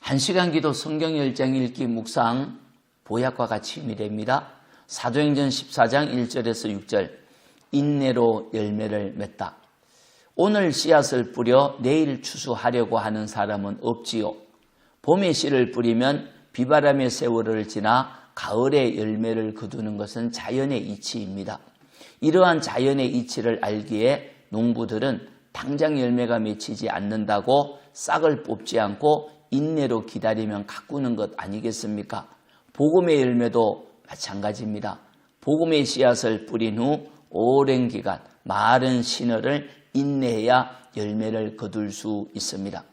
한시간 기도 성경 1장 읽기 묵상 보약과 같이 의미됩니다. 사도행전 14장 1절에서 6절 인내로 열매를 맺다. 오늘 씨앗을 뿌려 내일 추수하려고 하는 사람은 없지요. 봄에 씨를 뿌리면 비바람의 세월을 지나 가을에 열매를 거두는 것은 자연의 이치입니다. 이러한 자연의 이치를 알기에 농부들은 당장 열매가 맺히지 않는다고 싹을 뽑지 않고 인내로 기다리면 가꾸는 것 아니겠습니까? 복음의 열매도 마찬가지입니다. 복음의 씨앗을 뿌린 후 오랜 기간 마른 신어를 인내해야 열매를 거둘 수 있습니다.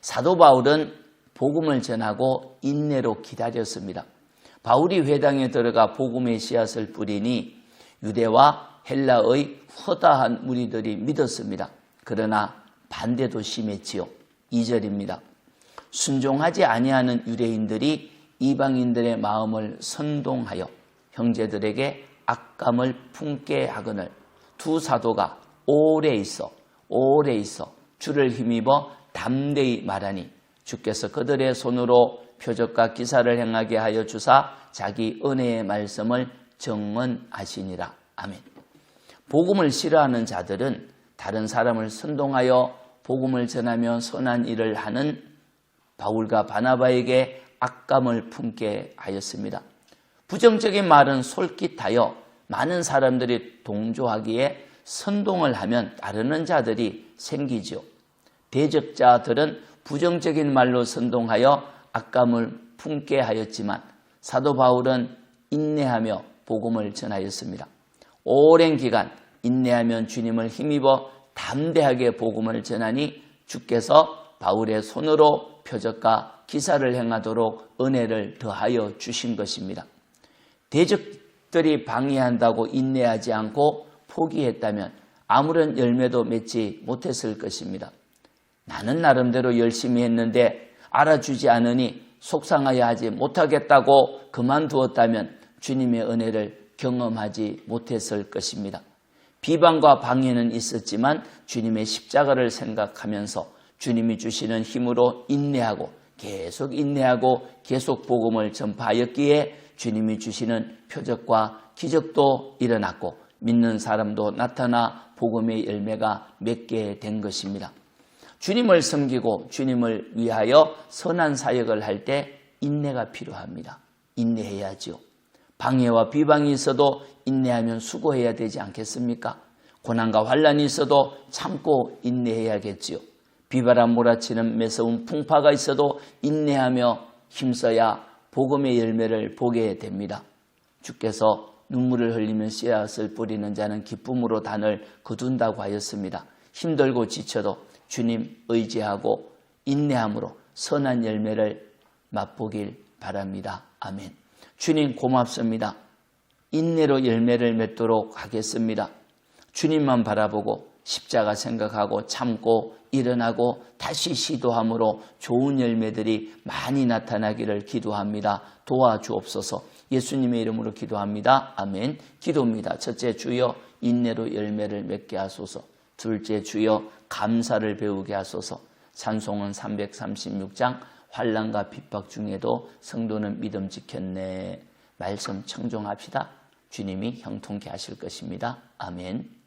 사도 바울은 복음을 전하고 인내로 기다렸습니다. 바울이 회당에 들어가 복음의 씨앗을 뿌리니 유대와 헬라의 허다한 무리들이 믿었습니다. 그러나 반대도 심했지요. 2절입니다. 순종하지 아니하는 유대인들이 이방인들의 마음을 선동하여 형제들에게 악감을 품게 하거늘 두 사도가 오래 있어 오래 있어 주를 힘입어 담대히 말하니 주께서 그들의 손으로 표적과 기사를 행하게 하여 주사 자기 은혜의 말씀을 정언하시니라. 아멘. 복음을 싫어하는 자들은 다른 사람을 선동하여 복음을 전하며 선한 일을 하는 바울과 바나바에게 악감을 품게 하였습니다. 부정적인 말은 솔깃하여 많은 사람들이 동조하기에 선동을 하면 따르는 자들이 생기죠. 대적자들은 부정적인 말로 선동하여 악감을 품게 하였지만 사도 바울은 인내하며 복음을 전하였습니다. 오랜 기간 인내하면 주님을 힘입어 담대하게 복음을 전하니 주께서 바울의 손으로 표적과 기사를 행하도록 은혜를 더하여 주신 것입니다. 대적들이 방해한다고 인내하지 않고 포기했다면 아무런 열매도 맺지 못했을 것입니다. 나는 나름대로 열심히 했는데 알아주지 않으니 속상하여 하지 못하겠다고 그만두었다면 주님의 은혜를 경험하지 못했을 것입니다. 비방과 방해는 있었지만 주님의 십자가를 생각하면서 주님이 주시는 힘으로 인내하고 계속 인내하고 계속 복음을 전파하였기에 주님이 주시는 표적과 기적도 일어났고 믿는 사람도 나타나 복음의 열매가 맺게 된 것입니다. 주님을 섬기고 주님을 위하여 선한 사역을 할 때 인내가 필요합니다. 인내해야지요. 방해와 비방이 있어도 인내하면 수고해야 되지 않겠습니까? 고난과 환란이 있어도 참고 인내해야겠지요. 비바람 몰아치는 매서운 풍파가 있어도 인내하며 힘써야 복음의 열매를 보게 됩니다. 주께서 눈물을 흘리며 씨앗을 뿌리는 자는 기쁨으로 단을 거둔다고 하였습니다. 힘들고 지쳐도 주님 의지하고 인내함으로 선한 열매를 맛보길 바랍니다. 아멘. 주님 고맙습니다. 인내로 열매를 맺도록 하겠습니다. 주님만 바라보고 십자가 생각하고 참고 일어나고 다시 시도함으로 좋은 열매들이 많이 나타나기를 기도합니다. 도와주옵소서. 예수님의 이름으로 기도합니다. 아멘. 기도입니다. 첫째 주여 인내로 열매를 맺게 하소서. 둘째 주여 감사를 배우게 하소서. 찬송은 336장 환란과 핍박 중에도 성도는 믿음 지켰네. 말씀 청종합시다. 주님이 형통케 하실 것입니다. 아멘.